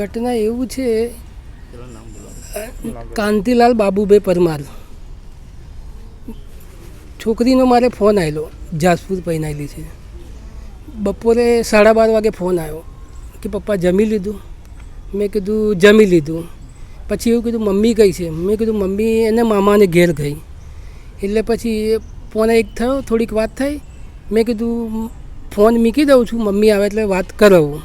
ઘટના એવું છે, કાંતિલાલ બાબુભાઈ પરમાર. છોકરીનો મારે ફોન આવેલો જાસપુર પહેનાયેલી છે. બપોરે સાડા બાર વાગે ફોન આવ્યો કે પપ્પા જમી લીધું? મેં કીધું, જમી લીધું. પછી એવું કીધું, મમ્મી કઈ છે. મેં કીધું, મમ્મી એને મામાને ઘેર ગઈ. એટલે પછી ફોન એક થયો, થોડીક વાત થઈ. મેં કીધું, ફોન મૂકી દઉં છું, મમ્મી આવે એટલે વાત કરાવું.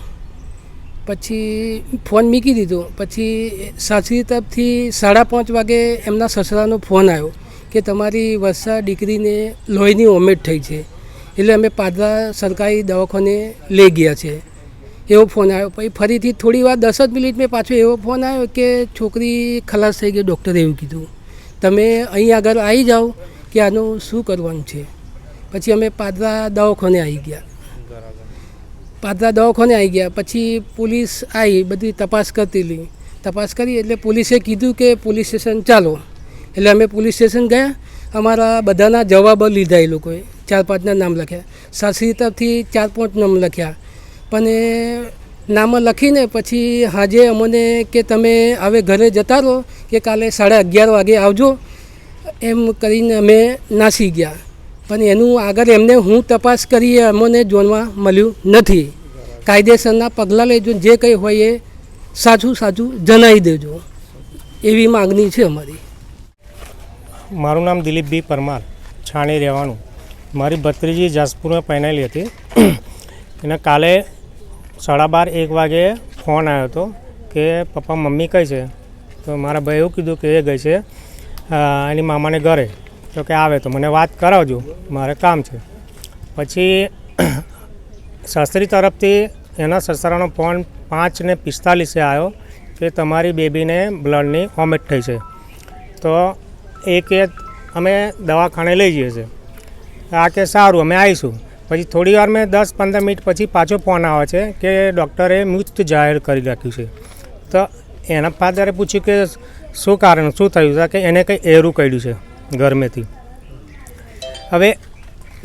પછી ફોન મૂકી દીધો. પછી સાસરી તરફથી સાડા પાંચ વાગે એમના સસરાનો ફોન આવ્યો કે તમારી વર્ષા દીકરીને લોહીની ઓમેટ થઈ છે. એટલે અમે પાદરા સરકારી દવાખાને લઈ ગયા છે. એવો ફોન આવ્યો. પછી ફરીથી થોડી વાર દસ જ મિનિટ મેં પાછો એવો ફોન આવ્યો કે છોકરી ખલાસ થઈ ગઈ, ડૉક્ટરે એવું કીધું. તમે અહીં આગળ આવી જાઓ કે આનું શું કરવાનું છે. પછી અમે પાદરા દવાખાને આવી ગયા. પાદરા દવાખાને આવી ગયા. પછી પોલીસ આવી બધી તપાસ કરતી હતી. તપાસ કરી એટલે પોલીસે કીધું કે પોલીસ સ્ટેશન ચાલો. એટલે અમે પોલીસ સ્ટેશન ગયા. અમારા બધાના જવાબો લીધા એ લોકોએ. ચાર પાંચના નામ લખ્યા. સાસરી તરફથી ચાર પાંચ નામ લખ્યા. પણ નામ લખીને પછી હાજે અમને કે તમે હવે ઘરે જતા રહો કે કાલે સાડા અગિયાર વાગે આવજો. એમ કરીને અમે નાસી ગયા. પણ એનું આગળ એમને હું તપાસ કરી અમને જોવા મળ્યું નથી. કાયદેસરના પગલાં લેજો, જે કંઈ હોય એ સાચું સાચું જણાવી દેજો. એવી માગણી છે અમારી. મારું નામ દિલીપભાઈ પરમાર, છાણી રહેવાનું. મારી ભત્રીજી જાસપુરમાં પહેરાયેલી હતી. એને કાલે સાડા બાર, એક વાગે ફોન આવ્યો હતો કે પપ્પા મમ્મી કઈ છે? તો મારા ભાઈ એવું કીધું કે એ ગઈ છે. એની મામાને ઘરે. તો કે આવે તો મને વાત કરાવજો, મારે કામ છે. પછી શાસ્ત્રી તરફથી એના સસરાનો ફોન પાંચ ને પિસ્તાલીસે આવ્યો કે તમારી બેબીને બ્લડની વોમિટ થઈ છે. તો એ અમે દવાખાને લઈ જઈએ છીએ. આ કે સારું, અમે આવીશું. પછી થોડી વાર મેં દસ પંદર મિનિટ પછી પાછો ફોન આવે છે કે ડૉક્ટરે મૃત જાહેર કરી રાખ્યું છે. તો એના ફાધરે પૂછ્યું કે શું કારણ, શું થયું? કે એને કંઈ એરું કર્યું છે. ગરમેથી. હવે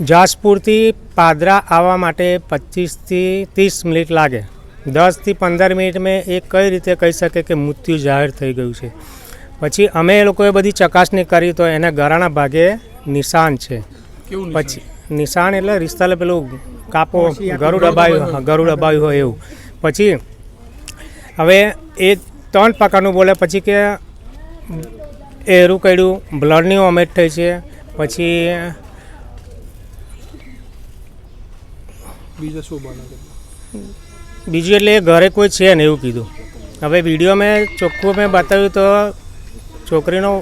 જાસપુરથી પાદરા આવવા માટે પચીસથી ત્રીસ મિનિટ લાગે. દસથી પંદર મિનિટ મેં એ કઈ રીતે કહી શકે કે મૃત્યુ જાહેર થઈ ગયું છે. પછી અમે એ લોકોએ બધી ચકાસણી કરી તો એના ગરાણા ભાગે નિશાન છે. પછી નિશાન એટલે રિસ્તાલે પેલું કાપો ગરુડ અબાયું હા, ગરુડ અબાયું હોય એવું. પછી હવે એ ત્રણ પ્રકારનું બોલે પછી કે એરું કર્યું. બ્લડની વોમિટ થઈ છે. પછી બીજું શું બને બીજું એટલે એ ઘરે કોઈ છે ને એવું કીધું. હવે વીડિયો મેં ચોખ્ખું મેં બતાવ્યું તો છોકરીનો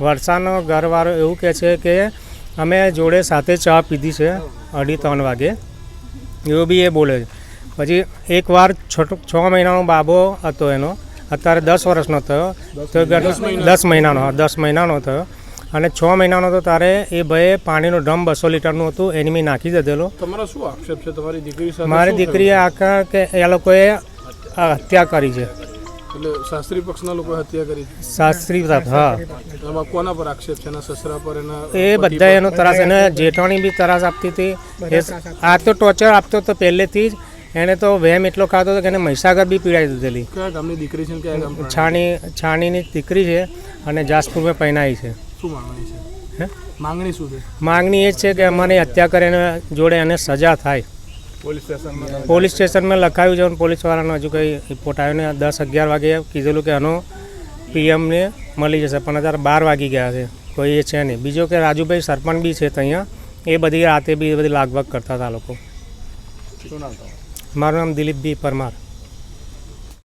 વરસાદનો ઘરવાળો એવું કહે છે કે અમે જોડે સાથે ચા પીધી છે અઢી ત્રણ વાગે. એવું બી એ બોલે છે. પછી એકવાર છ છ મહિનાનો બાબો હતો એનો. અત્યારે દસ વર્ષનો થયો. તો દસ મહિનાનો. દસ મહિનાનો થયો. અને છ મહિનાનો તો તારે એ ભાઈએ પાણીનો ડ્રમ બસો લીટરનું હતું એની મેં નાખી દીધેલો. તમારો શું આક્ષેપ છે? તમારી દીકરી સાથે મારી દીકરીએ આખા કે એ લોકોએ આ હત્યા કરી છે. એટલે શાસ્ત્રી પક્ષના લોકોએ હત્યા કરી. શાસ્ત્રી હા. એમાં કોના પર આક્ષેપ છે? એના સસરા પર એના એ બધા એનો તરાસ એને જેઠાણી બી તરાસ આપતી હતી. આ તો ટોર્ચર આપતો હતો પહેલેથી જ. એને તો વહેમ એટલો ખાતો હતો કે એને મહીસાગર બી પીડાઈ દીધેલી. કયા ગામની દીકરી છે કયા ગામ છાણી છાણીની દીકરી છે અને જાસપુરમાં પહેનાઈ છે. શું માંગણી છે? હે? માંગણી શું છે? માંગણી એ જ છે કે અમારી હત્યા કરીને જોડે એને સજા થાય. પોલીસ સ્ટેશનમાં પોલીસ સ્ટેશનમાં લખાયું છે પોલીસવાળાને હજુ કંઈ રિપોર્ટ આવ્યો ને દસ અગિયાર વાગે કીધેલું કે આનો પીએમને મળી જશે પણ અત્યારે બાર વાગી ગયા છે. કોઈ એ છે નહીં. બીજો કે રાજુભાઈ સરપંચ બી છે ત્યાં એ બધી રાતે બી બધી લાગભાગ કરતા હતા લોકો. શું નામ? મારું નામ દિલીપભાઈ પરમાર.